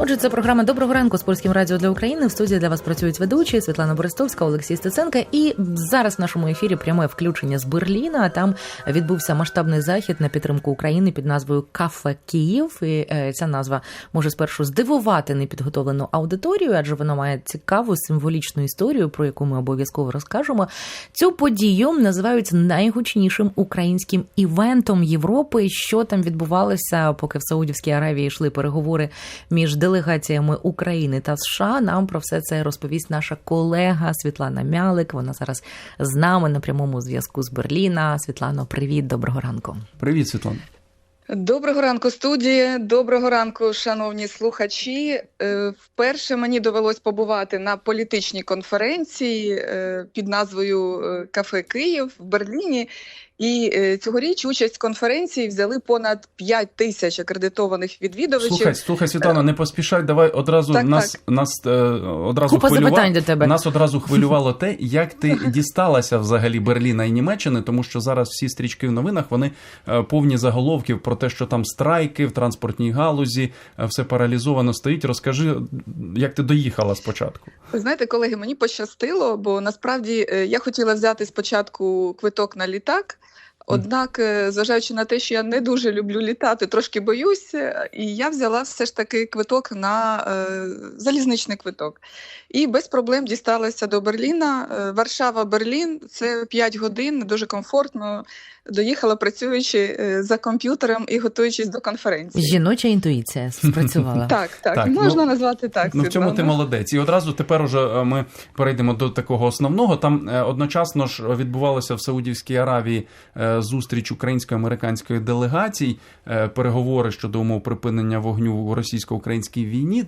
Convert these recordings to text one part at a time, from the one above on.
Отже, це програма Доброго ранку з польським радіо для України. В студії для вас працюють ведучі Світлана Борисовська, Олексій Стеценка. І зараз в нашому ефірі пряме включення з Берліна. Там відбувся масштабний захід на підтримку України під назвою Кафе Київ. І е, ця назва може спершу здивувати непідготовлену аудиторію, адже вона має цікаву символічну історію, про яку ми обов'язково розкажемо. Цю подію називають найгучнішим українським івентом Європи. Що там відбувалося, поки в Саудівській Аравії йшли переговори між делегаціями України та США. Нам про все це розповість наша колега Світлана Мялик. Вона зараз з нами на прямому зв'язку з Берліна. Світлано, привіт, доброго ранку. Привіт, Світлана. Доброго ранку, студії. Доброго ранку, шановні слухачі. Е, Вперше мені довелось побувати на політичній конференції е, під назвою е, Кафе Київ в Берліні. І цьогоріч участь в конференції взяли понад 5 тисяч акредитованих відвідувачів. Слухай, слухай, Світлана, не поспішай. Давай одразу Так, нас нас е, одразу Купа хвилювало. запитань до тебе. Нас одразу хвилювало те, як ти дісталася взагалі Берліна і Німеччини, тому що зараз всі стрічки в новинах вони повні заголовків про те, що там страйки в транспортній галузі, е, все паралізовано стоїть. Розкажи, як ти доїхала спочатку. Знаєте, колеги, мені пощастило, бо насправді е, я хотіла взяти спочатку квиток на літак. Однак, е, зважаючи на те, що я не дуже люблю літати, трошки боюся, і я взяла все ж таки квиток на е, залізничний квиток. І без проблем дісталася до Берліна. Варшава, Берлін це 5 годин, дуже комфортно. Доїхала працюючи е, за комп'ютером і готуючись до конференції. Жіноча інтуїція спрацювала. Так, так, можна ну, назвати так. Ну в цьому ти молодець. І одразу тепер уже е, ми перейдемо до такого основного. Там е, одночасно ж відбувалося в Саудівській Аравії зустріч українсько-американської делегацій, е, переговори щодо умов припинення вогню у російсько-українській війні.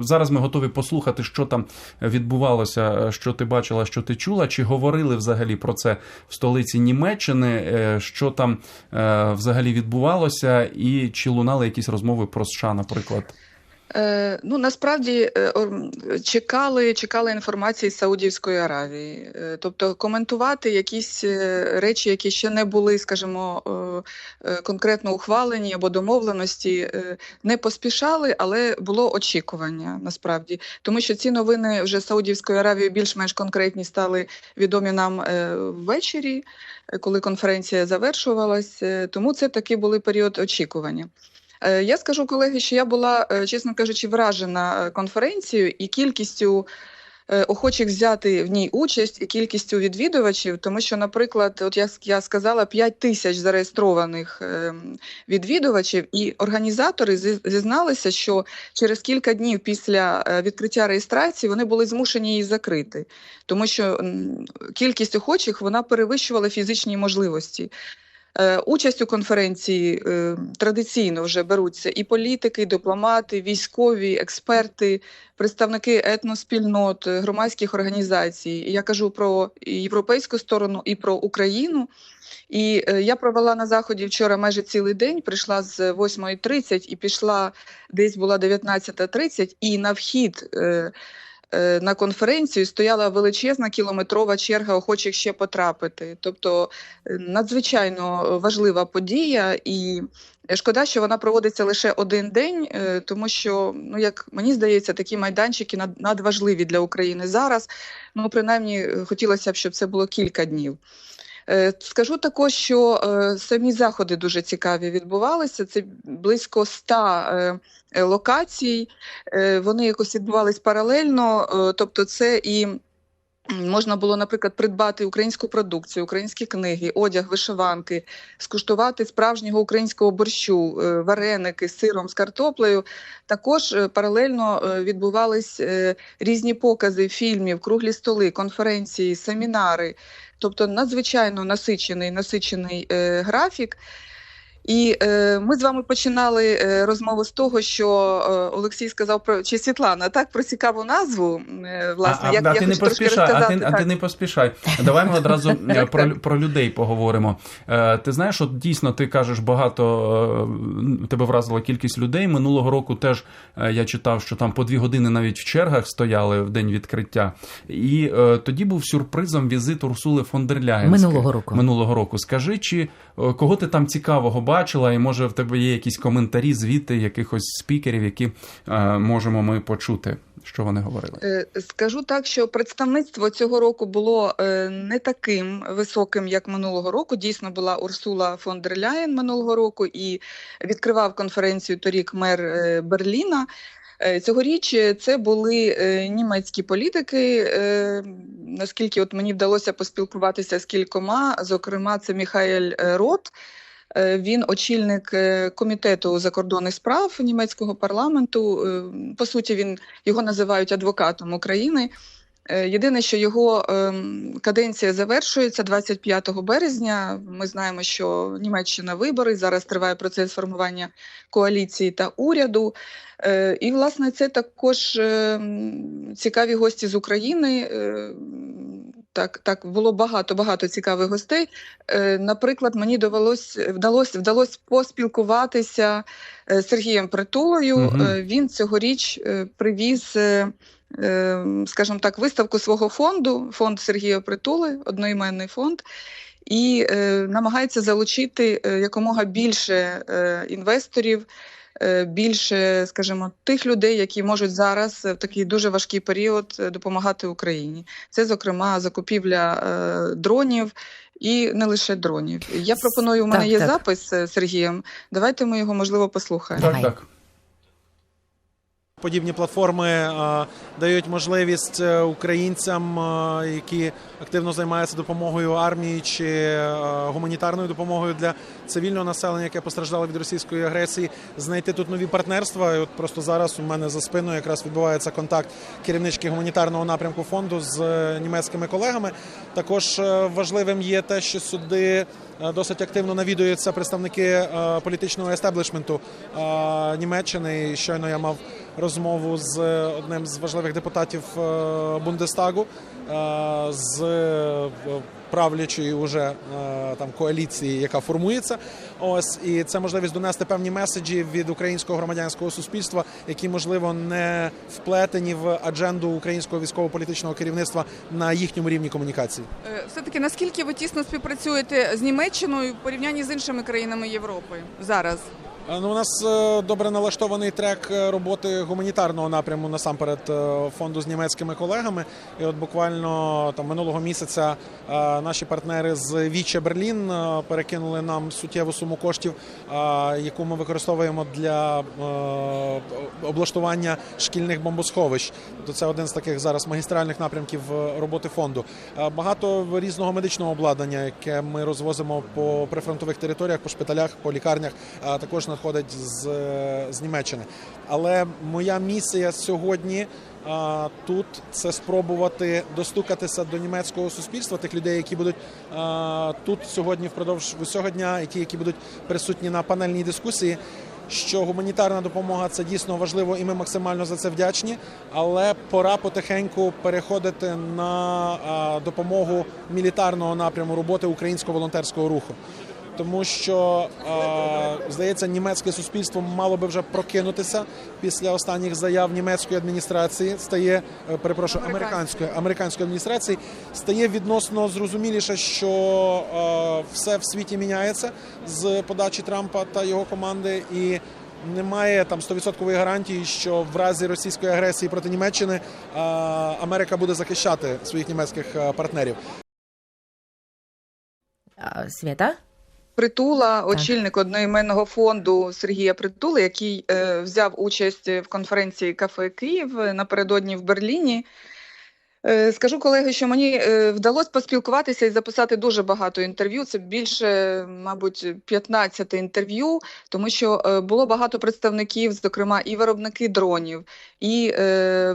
Зараз ми готові послухати, що там відбувалося, що ти бачила, що ти чула, чи говорили взагалі про це в столиці Німеччини, е, що там е, взагалі відбувалося, і чи лунали якісь розмови про США, наприклад. Е, ну насправді е, чекали, чекали інформації з Саудівської Аравії. Е, тобто коментувати якісь речі, які ще не були, скажімо, конкретно ухвалені або домовленості, не поспішали, але було очікування насправді. Тому що ці новини вже Саудівської Аравії більш-менш конкретні стали відомі нам ввечері, коли конференція завершувалась. Тому це такий були період очікування. Е, Я скажу, колеги, що я була, е, чесно кажучи, вражена е, конференцією і кількістю охочих взяти в ній участь, і кількістю відвідувачів, тому що, наприклад, от як я сказала, 5 тисяч зареєстрованих ем, відвідувачів, і організатори зізналися, що через кілька днів після відкриття реєстрації вони були змушені її закрити, тому що кількість охочих вона перевищувала фізичні можливості. Е, Участь у конференції е, традиційно вже беруться і політики, і дипломати, військові, експерти, представники етноспільнот, е, громадських організацій. Я кажу про європейську сторону і про Україну. І я провела на заході вчора майже цілий день. Прийшла з 8.30 і пішла десь була 19.30, і на вхід. Е, На конференцію стояла величезна кілометрова черга охочих ще потрапити. Тобто е, надзвичайно важлива подія, і шкода, що вона проводиться лише один день, е, тому що, ну як мені здається, такі майданчики надважливі для України зараз. Ну, принаймні, хотілося б, щоб це було кілька днів. Е, Скажу також, що е, самі заходи дуже цікаві відбувалися. Це близько ста е, локацій. Вони якось відбувались паралельно. Тобто, це і можна було, наприклад, придбати українську продукцію, українські книги, одяг, вишиванки, скуштувати справжнього українського борщу, е, вареники з сиром, з картоплею. Також е, паралельно е, відбувались різні покази фільмів, круглі столи, конференції, семінари. Тобто надзвичайно насичений, насичений графік. І е, ми з вами починали е, розмову з того, що е, Олексій сказав про чи Світлана, так про цікаву назву. Е, власне, а, як а, я ти не поспішай, а ти, а ти не поспішай. Давай ми одразу про, про людей поговоримо. Е, Ти знаєш, от дійсно ти кажеш багато е, тебе вразила кількість людей. Минулого року теж е, я читав, що там по дві години навіть в чергах стояли в день відкриття. І е, тоді був сюрпризом візит Урсули фон дер Ляєн. Минулого року. Минулого року. Скажи, чи е, кого ти там цікавого бачив? Бачила, і може в тебе є якісь коментарі, звіти якихось спікерів, які е, можемо ми почути, що вони говорили. Е, Скажу так, що представництво цього року було е, не таким високим, як минулого року. Дійсно була Урсула фон дер Ляєн минулого року і відкривав конференцію торік мер е, Берліна. Цьогоріч це були німецькі політики. Наскільки от мені вдалося поспілкуватися з кількома, зокрема, це Міхаель Рот. Е, Він очільник е, комітету закордонних справ німецького парламенту. Е, По суті, він його називають адвокатом України. Єдине, що його ем, каденція завершується 25 березня. Ми знаємо, що Німеччина вибори зараз триває процес формування коаліції та уряду. І, власне, це також ем, цікаві гості з України. Так, так було багато багато цікавих гостей. Е, Наприклад, мені довелось вдалося вдалося поспілкуватися е, з Сергієм Притулою. Е, Він цьогоріч привіз, скажімо так, виставку свого фонду, фонд Сергія Притули, одноіменний фонд. І е, намагається залучити е, якомога більше е, інвесторів, більше, скажімо, тих людей, які можуть зараз е, в такий дуже важкий період е, допомагати Україні. Це, зокрема, закупівля е, дронів. І не лише дронів. Я пропоную, у мене Так, є так. запис з Сергієм. Давайте ми його можливо послухаємо. Так, так. Подібні платформи е, дають можливість е, українцям, е, які активно займаються допомогою армії чи гуманітарною допомогою для цивільного населення, яке постраждало від російської агресії, знайти тут нові партнерства. І от просто зараз у мене за спиною якраз відбувається контакт керівнички гуманітарного напрямку фонду з німецькими колегами. Також важливим є те, що сюди досить активно навідуються представники політичного естеблішменту Німеччини. І щойно я мав розмову з одним з важливих депутатів е, Бундестагу е, з е, правлячої уже е, там коаліції, яка формується. Ось і це можливість донести певні меседжі від українського громадянського суспільства, які можливо не вплетені в адженду українського військово-політичного керівництва на їхньому рівні комунікації. Е, Все-таки наскільки ви тісно співпрацюєте з Німеччиною в порівнянні з іншими країнами Європи зараз? Е, Ну, у нас е, добре налаштований трек е, роботи гуманітарного напряму насамперед фонду з німецькими колегами. І от буквально там минулого місяця наші партнери з Віче Берлін перекинули нам суттєву суму коштів, яку ми використовуємо для облаштування шкільних бомбосховищ. Тобто це один з таких зараз магістральних напрямків роботи фонду. Багато різного медичного обладнання, яке ми розвозимо по прифронтових територіях, по шпиталях, по лікарнях, а також надходить з, е, з Німеччини. Але моя місія сьогодні. а, Тут це спробувати достукатися до німецького суспільства, тих людей, які будуть а, тут сьогодні впродовж усього дня, і ті, які будуть присутні на панельній дискусії. Що гуманітарна допомога це дійсно важливо, і ми максимально за це вдячні. Але пора потихеньку переходити на допомогу мілітарного напряму роботи українського волонтерського руху. Тому що е, здається, німецьке суспільство мало би вже прокинутися після останніх заяв німецької адміністрації. Стає е, перепрошую американської американської адміністрації. Стає відносно зрозуміліше, що е, все в світі міняється з подачі Трампа та його команди і. Немає там 100% гарантії, що в разі російської агресії проти Німеччини Америка буде захищати своїх німецьких партнерів. Свята? Притула, очільник одноіменного фонду Сергія Притула, який е, взяв участь в конференції Кафе Київ напередодні в Берліні. Е, скажу, колеги, що мені е, вдалося поспілкуватися і записати дуже багато інтерв'ю. Це більше, мабуть, 15 інтерв'ю, тому що е, було багато представників, зокрема, і виробники дронів, і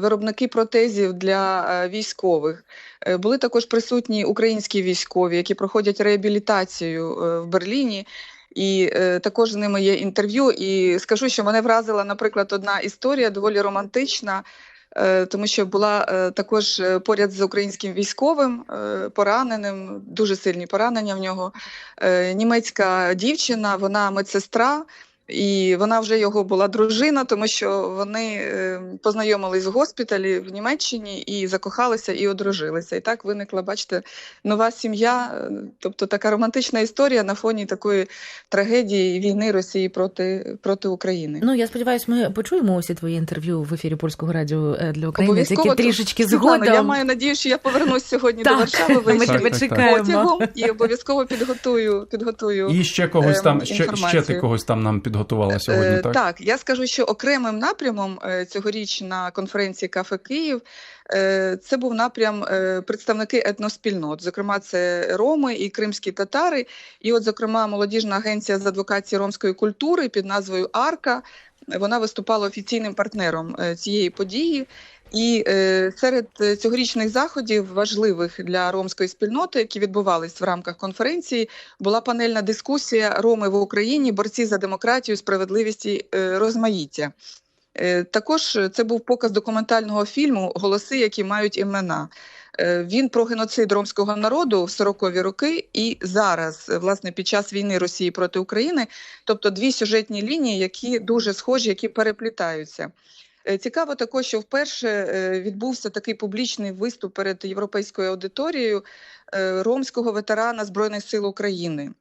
виробники протезів для військових. Були також присутні українські військові, які проходять реабілітацію в Берліні. І е, також з ними є інтерв'ю. І скажу, що мене вразила, наприклад, одна історія доволі романтична, тому що була е, також е, поряд з українським військовим е, пораненим, дуже сильні поранення в нього. Е, німецька дівчина, вона медсестра. І вона вже його була дружина, тому що вони е, познайомились в госпіталі в Німеччині і закохалися і одружилися. І так виникла, бачите, нова сім'я, тобто така романтична історія на фоні такої трагедії війни Росії проти, проти України. Ну я сподіваюся, ми почуємо усі твої інтерв'ю в ефірі польського радіо е, для України. Обов'язково Тільки трішечки згодом. Я маю надію, що я повернусь сьогодні Так, до Варшави ми тебе чекаємо. потягом і обов'язково підготую. підготую. І ще когось Ем, там, ще, ще ти когось там нам підготувала Е, сьогодні, так? Так, я скажу, що окремим напрямом е, цьогоріч на конференції Кафе Київ е, це був напрям е, представники етноспільнот. Зокрема, це роми і кримські татари. І, от, зокрема, молодіжна агенція з адвокації ромської культури під назвою Арка. Вона виступала офіційним партнером е, цієї події. І е, серед е, цьогорічних заходів, важливих для ромської спільноти, які відбувались в рамках конференції, була панельна дискусія Роми в Україні, борці за демократію, справедливість і е, розмаїття. Е, Також це був показ документального фільму Голоси, які мають імена. Е, Він про геноцид ромського народу в 40-ві роки і зараз, власне, під час війни Росії проти України, тобто дві сюжетні лінії, які дуже схожі, які переплітаються. Е, Цікаво також, що вперше е, відбувся такий публічний виступ перед європейською аудиторією е, ромського ветерана Збройних сил України.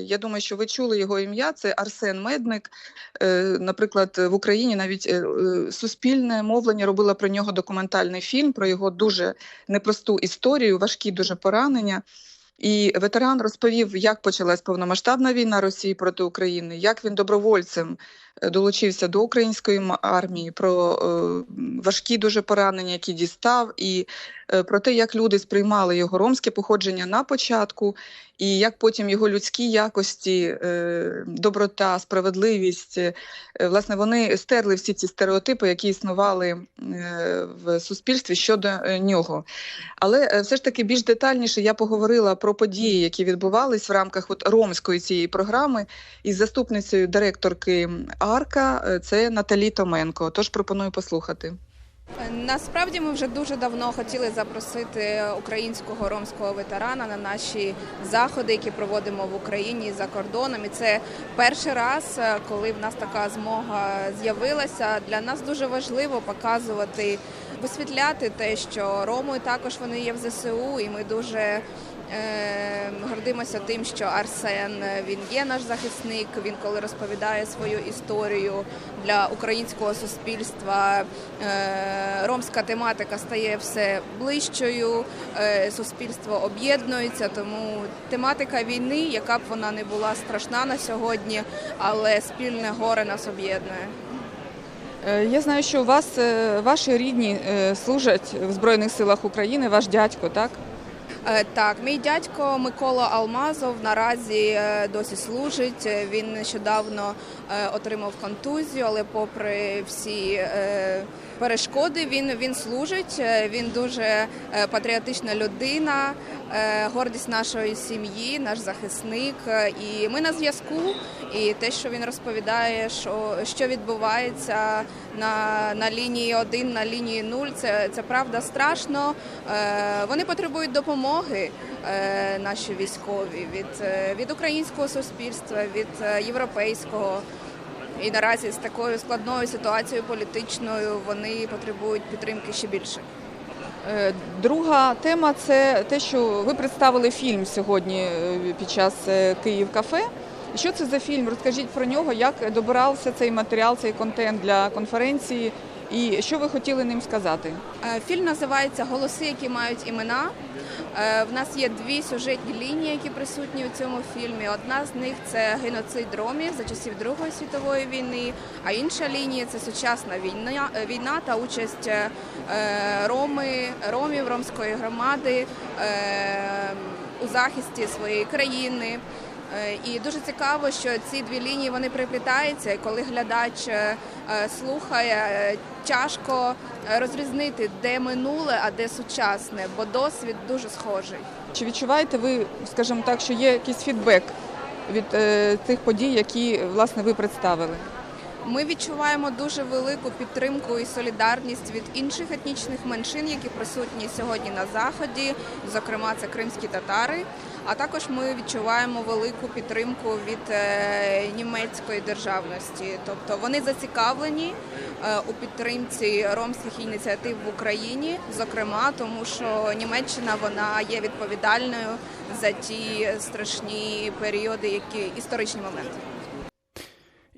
Я думаю, що ви чули його ім'я. Це Арсен Медник. Наприклад, в Україні навіть суспільне мовлення робило про нього документальний фільм, про його дуже непросту історію, важкі дуже поранення. І ветеран розповів, як почалась повномасштабна війна Росії проти України, як він добровольцем долучився до української армії, про е, важкі дуже поранення, які дістав, і е, про те, як люди сприймали його ромське походження на початку, і як потім його людські якості, е, доброта, справедливість, власне, вони стерли всі ці стереотипи, які існували в суспільстві щодо нього. Але все ж таки більш детальніше я поговорила про події, які відбувались в рамках от ромської цієї програми із заступницею директорки Арка. е, Це Наталі Томенко. Тож пропоную послухати. Насправді ми вже дуже давно хотіли запросити українського ромського ветерана на наші заходи, які проводимо в Україні за кордоном. І це перший раз, е, коли в нас така змога з'явилася. Для нас дуже важливо показувати, висвітляти те, що роми також вони є в ЗСУ, і ми дуже. Е, Гордимося тим, що Арсен він є наш захисник. Він коли розповідає свою історію для українського суспільства, е, ромська тематика стає все ближчою, е, суспільство об'єднується. Тому тематика війни, яка б вона не була страшна на сьогодні, але спільне горе нас об'єднує. Е, Я знаю, що у вас ваші рідні служать в Збройних силах України, ваш дядько, так? Е, Так, мій дядько Микола Алмазов наразі е, досі служить. Е, Він нещодавно отримав контузію, але попри всі перешкоди, він, він служить. Е, Він дуже е, патріотична людина, е, гордість нашої сім'ї, наш захисник. І ми на зв'язку. І те, що він розповідає, що, що відбувається на, на лінії 1, на лінії 0, це, це правда страшно. Вони потребують допомоги, наші військові, від, від українського суспільства, від європейського. І наразі з такою складною ситуацією політичною вони потребують підтримки ще більше. Е, Друга тема це те, що ви представили фільм сьогодні е, під час е, Київ кафе. Що це за фільм? Розкажіть про нього, як добирався цей матеріал, цей контент для конференції, і що ви хотіли ним сказати? Е, Фільм називається Голоси, які мають імена. Е, В нас є дві сюжетні лінії, які присутні у цьому фільмі. Одна з них це геноцид ромів за часів Другої світової війни, а інша лінія це сучасна війна, е, війна та участь роми, ромів, ромської громади у захисті своєї країни. Е, І дуже цікаво, що ці дві лінії вони приплітаються, і коли глядач е, е, слухає, тяжко розрізнити, де минуле, а де сучасне, бо досвід дуже схожий. Чи відчуваєте ви, скажімо так, що є якийсь фідбек від тих подій, які власне ви представили? Ми відчуваємо дуже велику підтримку і солідарність від інших етнічних меншин, які присутні сьогодні на заході. Зокрема, це кримські татари. А також ми відчуваємо велику підтримку від е, німецької державності. Тобто вони зацікавлені е, у підтримці ромських ініціатив в Україні, зокрема, тому що Німеччина вона є відповідальною за ті страшні періоди, які історичні моменти.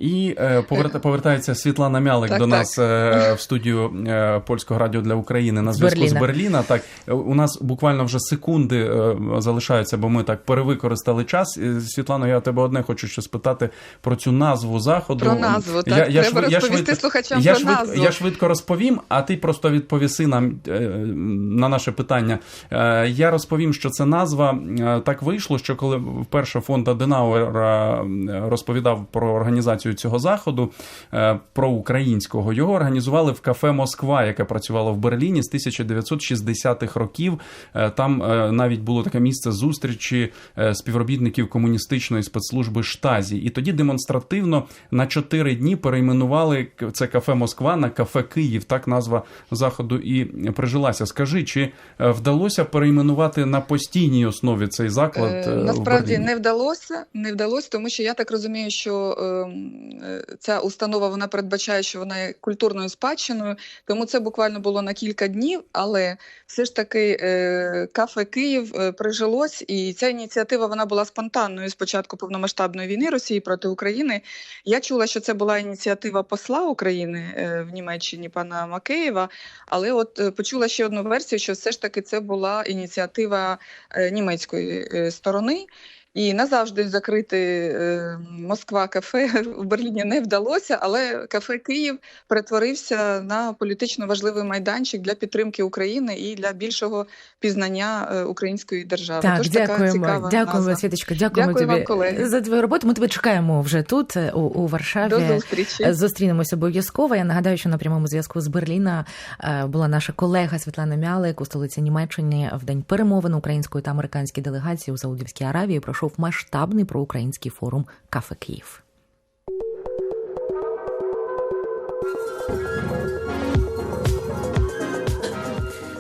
І е, поверта, повертається Світлана Мялик Так, до так. нас е, в студію е, польського радіо для України на зв'язку з Берліна. Так у нас буквально вже секунди е, залишаються, бо ми так перевикористали час. Світлано, я тебе одне хочу ще спитати про цю назву заходу. Про назву, так. Треба розповісти слухачам я про швидко, назву. Я швидко розповім, а ти просто відповіси нам е, на наше питання. Е, я розповім, що це назва е, так вийшло, що коли вперше фонд Аденауера розповідав про організацію цього заходу, е, про його організували в кафе Москва, яке працювало в Берліні з 1960-х років. Е, Там е, навіть було таке місце зустрічі співробітників комуністичної спецслужби Штазі. І тоді демонстративно на чотири дні перейменували це кафе Москва на кафе Київ. Так назва заходу і прижилася. Скажи, чи вдалося перейменувати на постійній основі цей заклад? В Насправді Берліні? не вдалося, не вдалося, тому що я так розумію, що ем, ця установа вона передбачає, що вона є культурною спадщиною, тому це буквально було на кілька днів, але все ж таки е, кафе Київ е, прижилось, і ця ініціатива вона була спонтанною з початку повномасштабної війни Росії проти України. Я чула, що це була ініціатива посла України е, в Німеччині, пана Макеєва, але от е, почула ще одну версію, що все ж таки це була ініціатива е, німецької е, сторони. І назавжди закрити е, Москва кафе в Берліні не вдалося, але кафе Київ перетворився на політично важливий майданчик для підтримки України і для більшого пізнання е, української держави. Так, Тож така дякуємо, цікава дякуємо, назва. Світочка. Дякуємо Дякую тобі вам, колеги. за твою роботу. Ми тебе чекаємо вже тут, у, у Варшаві. До зустрічі. Зустрінемося обов'язково. Я нагадаю, що на прямому зв'язку з Берліна е, була наша колега Світлана Мялик у столиці Німеччини в день перемовин української та американської делегації у Саудівській Аравії. Пройшов масштабний проукраїнський форум Кафе Київ.